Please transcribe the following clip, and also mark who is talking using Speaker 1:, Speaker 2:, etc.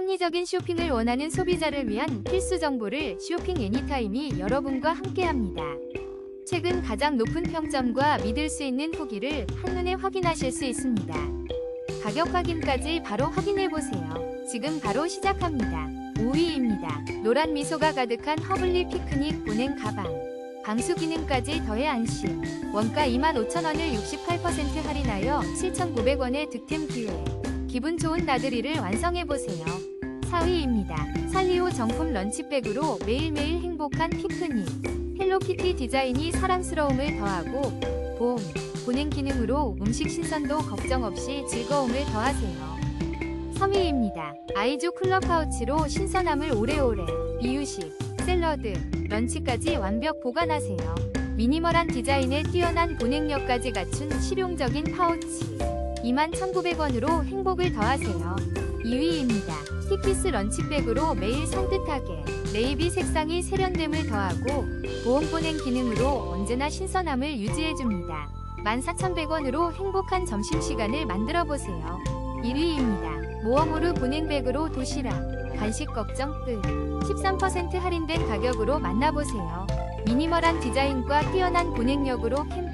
Speaker 1: 합리적인 쇼핑을 원하는 소비자를 위한 필수 정보를 쇼핑 애니타임이 여러분과 함께합니다. 최근 가장 높은 평점과 믿을 수 있는 후기를 한눈에 확인하실 수 있습니다. 가격 확인까지 바로 확인해 보세요. 지금 바로 시작합니다. 5위입니다. 노란 미소가 가득한 허블리 피크닉 보냉 가방. 방수 기능까지 더해 안심. 원가 25,000원을 68% 할인하여 7,900원의 득템 기회. 기분 좋은 나들이를 완성해 보세요. 4위입니다. 살리오 정품 런치백으로 매일매일 행복한 피크닉. 헬로키티 디자인이 사랑스러움을 더하고 봄, 보냉 기능으로 음식 신선도 걱정 없이 즐거움을 더하세요. 3위입니다. 아이즈 쿨러 파우치로 신선함을 오래오래 이유식, 샐러드, 런치까지 완벽 보관하세요. 미니멀한 디자인에 뛰어난 보냉력까지 갖춘 실용적인 파우치 21,900원으로 행복을 더하세요. 2위입니다. 티키스 런치백으로 매일 산뜻하게 네이비 색상이 세련됨을 더하고 보온 보냉 기능으로 언제나 신선함을 유지해줍니다. 14,100원으로 행복한 점심시간을 만들어보세요. 1위입니다. 모어모르 보냉백으로 도시락, 간식 걱정 끝. 13% 할인된 가격으로 만나보세요. 미니멀한 디자인과 뛰어난 보냉력으로 캠